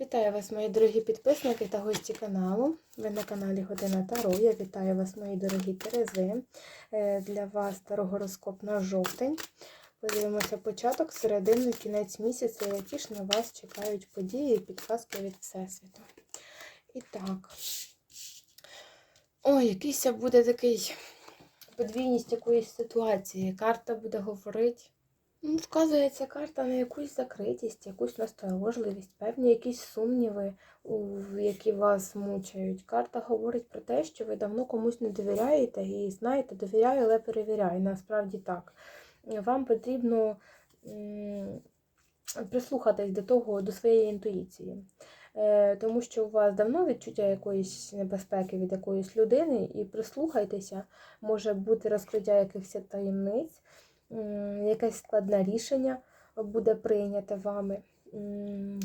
Вітаю вас, мої дорогі підписники та гості каналу. Ви на каналі Година Таро. Я вітаю вас, мої дорогі Терези. Е, Для вас тарогороскоп на жовтень. Подивимося початок, середину, кінець місяця, які ж на вас чекають події і підказки від Всесвіту. І так. Ой, якийсь буде такий подвійність якоїсь ситуації. Карта буде говорити. Ну, Вказується карта на якусь закритість, якусь насторожливість, певні якісь сумніви, які вас мучають. Карта говорить про те, що ви давно комусь не довіряєте і знаєте, довіряю, але перевіряю. Насправді так. Вам потрібно прислухатись до того, до своєї інтуїції. Е, Тому що у вас давно відчуття якоїсь небезпеки від якоїсь людини, і прислухайтеся, може бути розкриття якихось таємниць якесь складне рішення буде прийняте вами.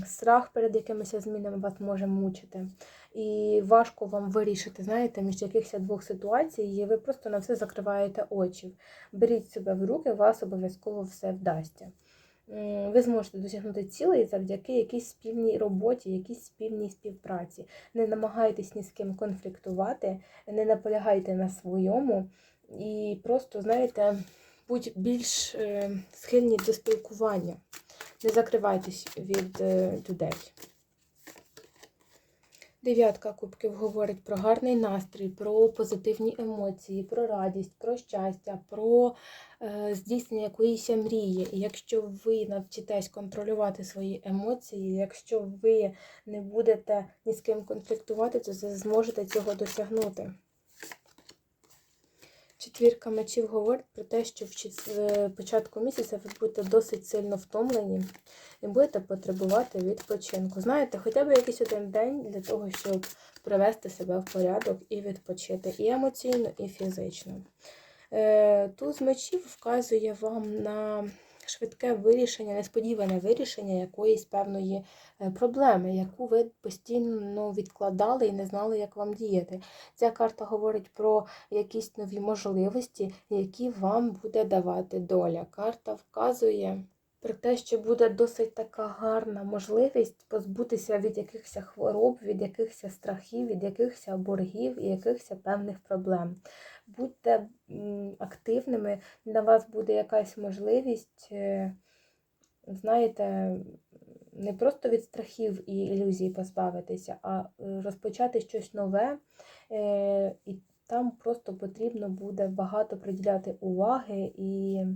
Страх перед якимись змінами вас може мучити. І важко вам вирішити, знаєте, між якихось двох ситуацій, і ви просто на все закриваєте очі. Беріть себе в руки, вас обов'язково все вдасться. Ви зможете досягнути цілей завдяки якійсь спільній роботі, якійсь спільній співпраці. Не намагайтесь ні з ким конфліктувати, не наполягайте на своєму і просто, знаєте, будь більш е, схильні до спілкування. Не закривайтесь від е, людей. Дев'ятка кубків говорить про гарний настрій, про позитивні емоції, про радість, про щастя, про е, здійснення якоїсь мрії. І якщо ви навчитесь контролювати свої емоції, якщо ви не будете ні з ким конфліктувати, то зможете цього досягнути. Четвірка мечів говорить про те, що в початку місяця ви будете досить сильно втомлені і будете потребувати відпочинку. Знаєте, хоча б якийсь один день для того, щоб привести себе в порядок і відпочити і емоційно, і фізично. Е, Туз мечів вказує вам на швидке вирішення, несподіване вирішення якоїсь певної е, проблеми, яку ви постійно відкладали і не знали, як вам діяти. Ця карта говорить про якісь нові можливості, які вам буде давати доля. Карта вказує про те, що буде досить така гарна можливість позбутися від якихось хвороб, від якихось страхів, від якихось боргів і якихось певних проблем. Будьте активними, для вас буде якась можливість, е, знаєте, не просто від страхів і ілюзій позбавитися, а е, розпочати щось нове. е, І там просто потрібно буде багато приділяти уваги і, і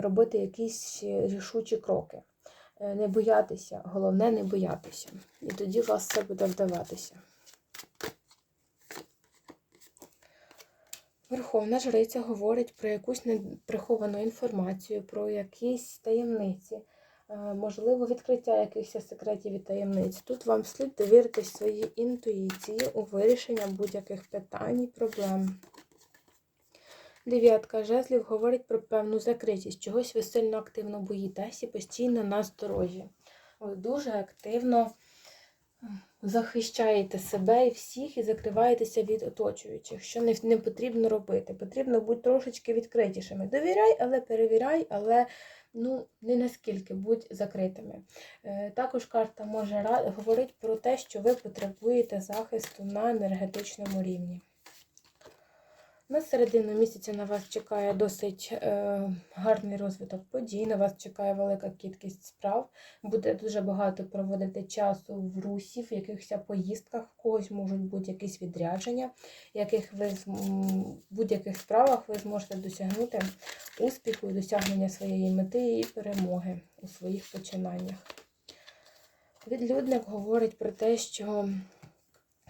робити якісь рішучі кроки. Е, Не боятися, головне не боятися. І тоді у вас все буде вдаватися. Верховна жриця говорить про якусь неприховану інформацію, про якісь таємниці, е, можливо, відкриття якихось секретів і таємниць. Тут вам слід довіритись своїй інтуїції у вирішення будь-яких питань і проблем. Дев'ятка жезлів говорить про певну закритість. Чогось ви сильно активно боїтесь і постійно на сторожі. Ви дуже активно захищаєте себе і всіх і закриваєтеся від оточуючих, що не, не потрібно робити. Потрібно бути трошечки відкритішими. Довіряй, але перевіряй, але ну, не наскільки будь закритими. Е, Також карта може говорити про те, що ви потребуєте захисту на енергетичному рівні. На середину місяця на вас чекає досить е, гарний розвиток подій, на вас чекає велика кількість справ. Буде дуже багато проводити часу в русі, в якихось поїздках, в когось можуть бути якісь відрядження, яких ви в будь-яких справах ви зможете досягнути успіху і досягнення своєї мети і перемоги у своїх починаннях. Відлюдник говорить про те, що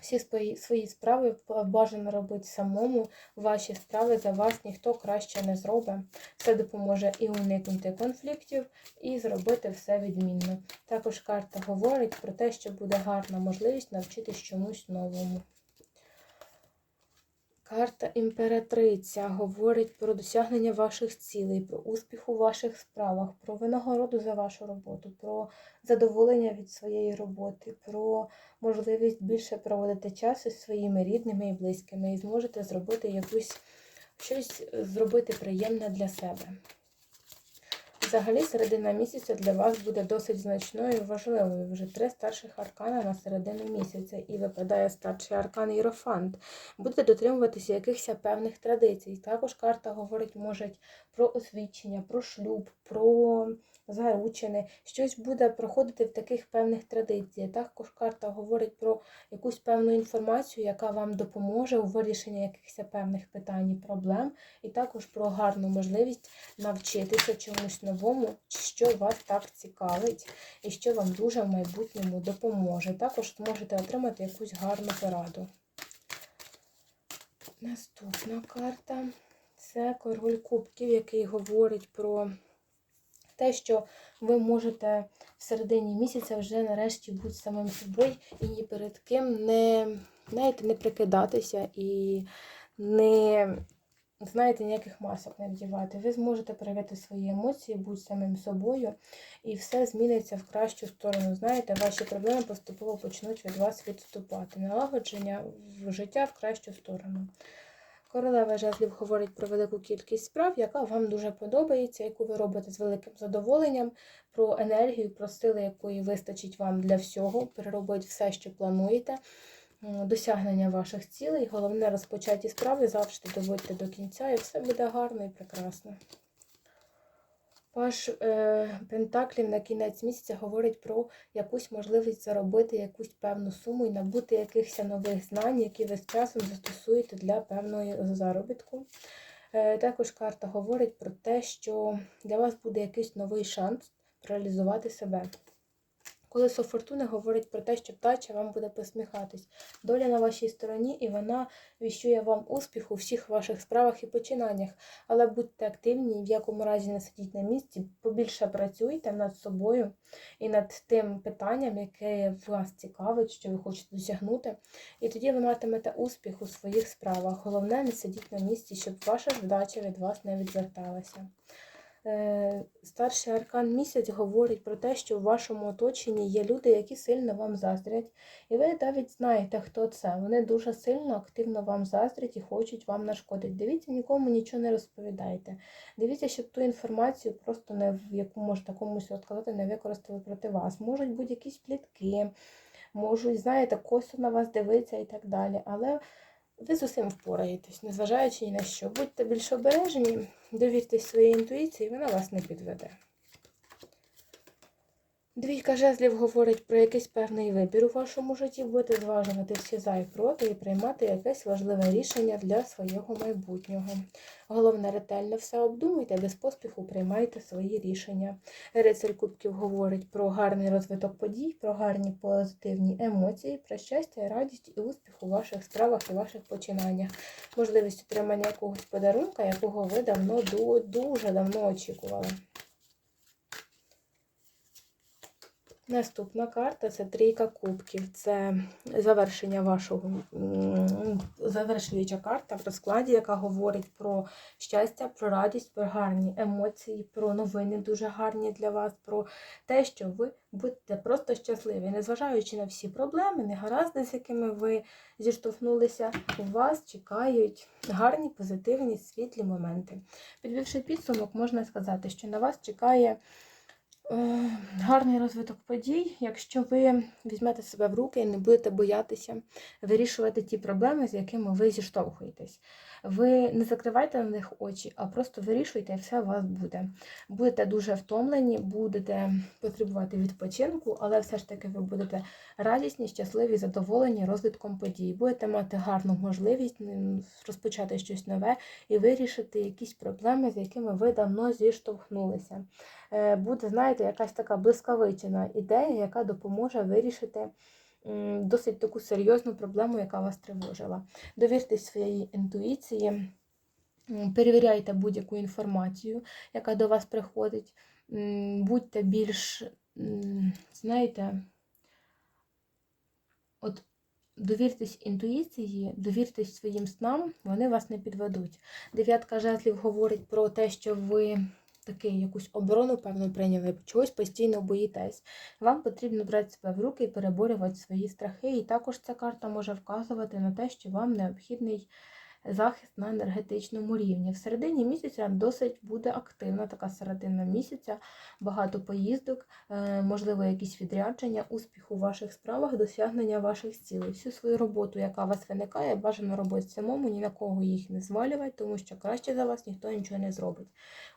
всі свої, справи бажано робити самому. Ваші справи за вас ніхто краще не зробить. Це допоможе і уникнути конфліктів, і зробити все відмінно. Також карта говорить про те, що буде гарна можливість навчитись чомусь новому. Карта імператриця говорить про досягнення ваших цілей, про успіх у ваших справах, про винагороду за вашу роботу, про задоволення від своєї роботи, про можливість більше проводити час із своїми рідними і близькими, і зможете зробити якусь щось зробити приємне для себе. Взагалі, середина місяця для вас буде досить значною і важливою. Вже три старших аркана на середину місяця і випадає старший аркан Єрофант. Будете дотримуватися якихось певних традицій. Також карта говорить, може, про освідчення, про шлюб, про заручини. Щось буде проходити в таких певних традиціях. Також карта говорить про якусь певну інформацію, яка вам допоможе у вирішенні якихось певних питань і проблем, і також про гарну можливість навчитися чомусь новому, що вас так цікавить, і що вам дуже в майбутньому допоможе. Також зможете отримати якусь гарну пораду. Наступна карта це король кубків, який говорить про те, що ви можете в середині місяця вже нарешті бути самим собою і ні перед ким не, знаєте, не прикидатися і не знаєте, ніяких масок не вдівати. Ви зможете проявити свої емоції, бути самим собою, і все зміниться в кращу сторону. Знаєте, ваші проблеми поступово почнуть від вас відступати. Налагодження в життя в кращу сторону. Королева жезлів говорить про велику кількість справ, яка вам дуже подобається, яку ви робите з великим задоволенням, про енергію, про сили, якої вистачить вам для всього, переробить все, що плануєте, досягнення ваших цілей. Головне розпочаті справи завжди доводьте до кінця, і все буде гарно і прекрасно. Паш е, Пентаклів на кінець місяця говорить про якусь можливість заробити якусь певну суму і набути якихось нових знань, які ви з часом застосуєте для певної заробітку. Е, також карта говорить про те, що для вас буде якийсь новий шанс реалізувати себе. Колесо фортуни говорить про те, що вдача вам буде посміхатись. Доля на вашій стороні, і вона віщує вам успіх у всіх ваших справах і починаннях. Але будьте активні, в якому разі не сидіть на місці, побільше працюйте над собою і над тим питанням, яке вас цікавить, що ви хочете досягнути. І тоді ви матимете успіх у своїх справах. Головне, не сидіть на місці, щоб ваша вдача від вас не відверталася. Е, Старший аркан місяць говорить про те, що в вашому оточенні є люди, які сильно вам заздрять. І ви навіть знаєте, хто це. Вони дуже сильно, активно вам заздрять і хочуть вам нашкодити. Дивіться, нікому нічого не розповідайте. Дивіться, щоб ту інформацію просто не в яку можете комусь відказати, не використали проти вас. Можуть бути якісь плітки, можуть, знаєте, косо на вас дивитися і так далі. Але ви з усім впораєтесь, незважаючи ні на що. Будьте більш обережні, довіртесь своїй інтуїції, вона вас не підведе. Двійка жезлів говорить про якийсь певний вибір у вашому житті, будете зважувати всі за і проти і приймати якесь важливе рішення для свого майбутнього. Головне, ретельно все обдумуйте, без поспіху приймайте свої рішення. Рицарь Кубків говорить про гарний розвиток подій, про гарні позитивні емоції, про щастя, радість і успіх у ваших справах і ваших починаннях. Можливість отримання якогось подарунка, якого ви давно дуже давно очікували. Наступна карта це трійка кубків. Це завершення вашого завершуюча карта в розкладі, яка говорить про щастя, про радість, про гарні емоції, про новини дуже гарні для вас, про те, що ви будете просто щасливі. Незважаючи на всі проблеми, негаразди, з якими ви зіштовхнулися, у вас чекають гарні, позитивні, світлі моменти. Підвівши підсумок, можна сказати, що на вас чекає. Е, гарний розвиток подій, якщо ви візьмете себе в руки і не будете боятися вирішувати ті проблеми, з якими ви зіштовхуєтесь. Ви не закривайте на них очі, а просто вирішуйте, і все у вас буде. Будете дуже втомлені, будете потребувати відпочинку, але все ж таки ви будете радісні, щасливі, задоволені розвитком подій. Будете мати гарну можливість розпочати щось нове і вирішити якісь проблеми, з якими ви давно зіштовхнулися. Е, буде, знаєте, якась така блискавична ідея, яка допоможе вирішити досить таку серйозну проблему, яка вас тривожила. Довіртесь своїй інтуїції, перевіряйте будь-яку інформацію, яка до вас приходить. Будьте більш, знаєте, от довіртесь інтуїції, довіртесь своїм снам, вони вас не підведуть. Дев'ятка жезлів говорить про те, що ви такий якусь оборону, певно, прийняли, чогось постійно боїтесь. Вам потрібно брати себе в руки і переборювати свої страхи. І також ця карта може вказувати на те, що вам необхідний захист на енергетичному рівні. В середині місяця досить буде активна така середина місяця, багато поїздок, е, можливо, якісь відрядження, успіх у ваших справах, досягнення ваших цілей. Всю свою роботу, яка у вас виникає, бажано робити самому, ні на кого їх не звалювати, тому що краще за вас ніхто нічого не зробить.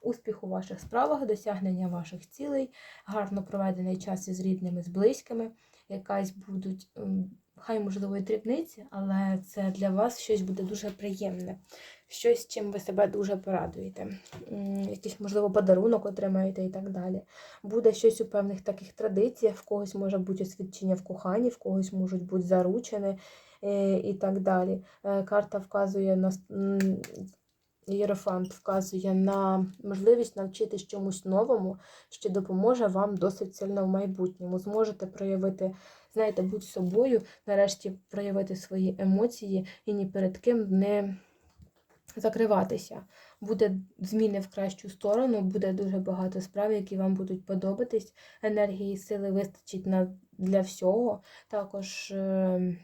Успіх у ваших справах, досягнення ваших цілей, гарно проведений час із рідними, з близькими, якась будуть. Хай, можливо, і дрібниці, але це для вас щось буде дуже приємне, щось, чим ви себе дуже порадуєте. Якийсь, можливо, подарунок отримаєте і так далі. Буде щось у певних таких традиціях, в когось може бути освідчення в коханні, в когось можуть бути заручені і так далі. Е, Карта вказує на Єрофант вказує на можливість навчитись чомусь новому, що допоможе вам досить сильно в майбутньому. Зможете проявити, знаєте, будь собою, нарешті проявити свої емоції і ні перед ким не закриватися. Буде зміни в кращу сторону, буде дуже багато справ, які вам будуть подобатись. Енергії, сили вистачить на, для всього. Також е,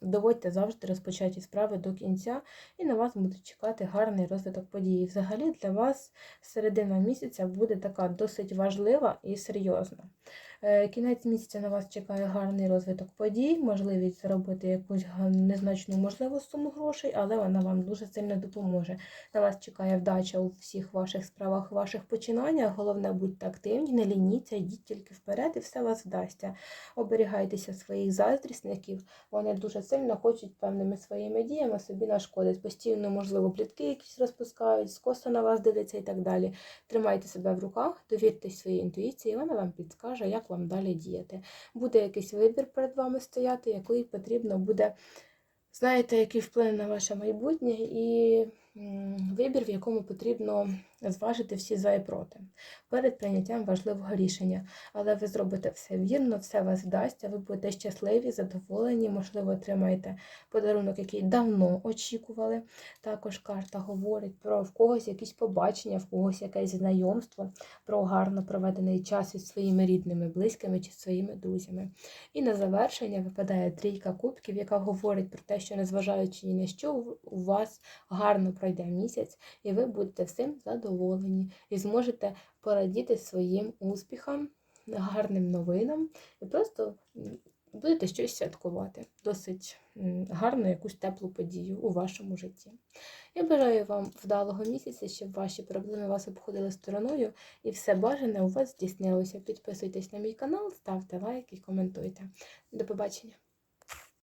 доводьте завжди розпочаті справи до кінця, і на вас буде чекати гарний розвиток подій. Взагалі для вас середина місяця буде така досить важлива і серйозна. Е, Кінець місяця на вас чекає гарний розвиток подій, можливість заробити якусь незначну можливу суму грошей, але вона вам дуже сильно допоможе. На вас чекає вдача у всіх ваших справах, ваших починаннях. Головне, будьте активні, не лініться, йдіть тільки вперед, і все вас вдасться. Оберігайтеся своїх заздрісників. Вони дуже сильно хочуть певними своїми діями собі нашкодити. Постійно, можливо, плітки якісь розпускають, скоса на вас дивляться і так далі. Тримайте себе в руках, довіртесь своїй інтуїції, вона вам підскаже, як вам далі діяти. Буде якийсь вибір перед вами стояти, який потрібно буде, знаєте, який вплине на ваше майбутнє, і вибір, в якому потрібно зважити всі за і проти перед прийняттям важливого рішення. Але ви зробите все вірно, все вас вдасться, ви будете щасливі, задоволені, можливо, отримаєте подарунок, який давно очікували. Також карта говорить про в когось якісь побачення, в когось якесь знайомство, про гарно проведений час із своїми рідними, близькими чи своїми друзями. І на завершення випадає трійка кубків, яка говорить про те, що незважаючи ні на що, у вас гарно пройде місяць, і ви будете всім задоволені і зможете порадіти своїм успіхам, гарним новинам і просто будете щось святкувати. Досить гарну якусь теплу подію у вашому житті. Я бажаю вам вдалого місяця, щоб ваші проблеми вас обходили стороною і все бажане у вас здійснилося. Підписуйтесь на мій канал, ставте лайк і коментуйте. До побачення!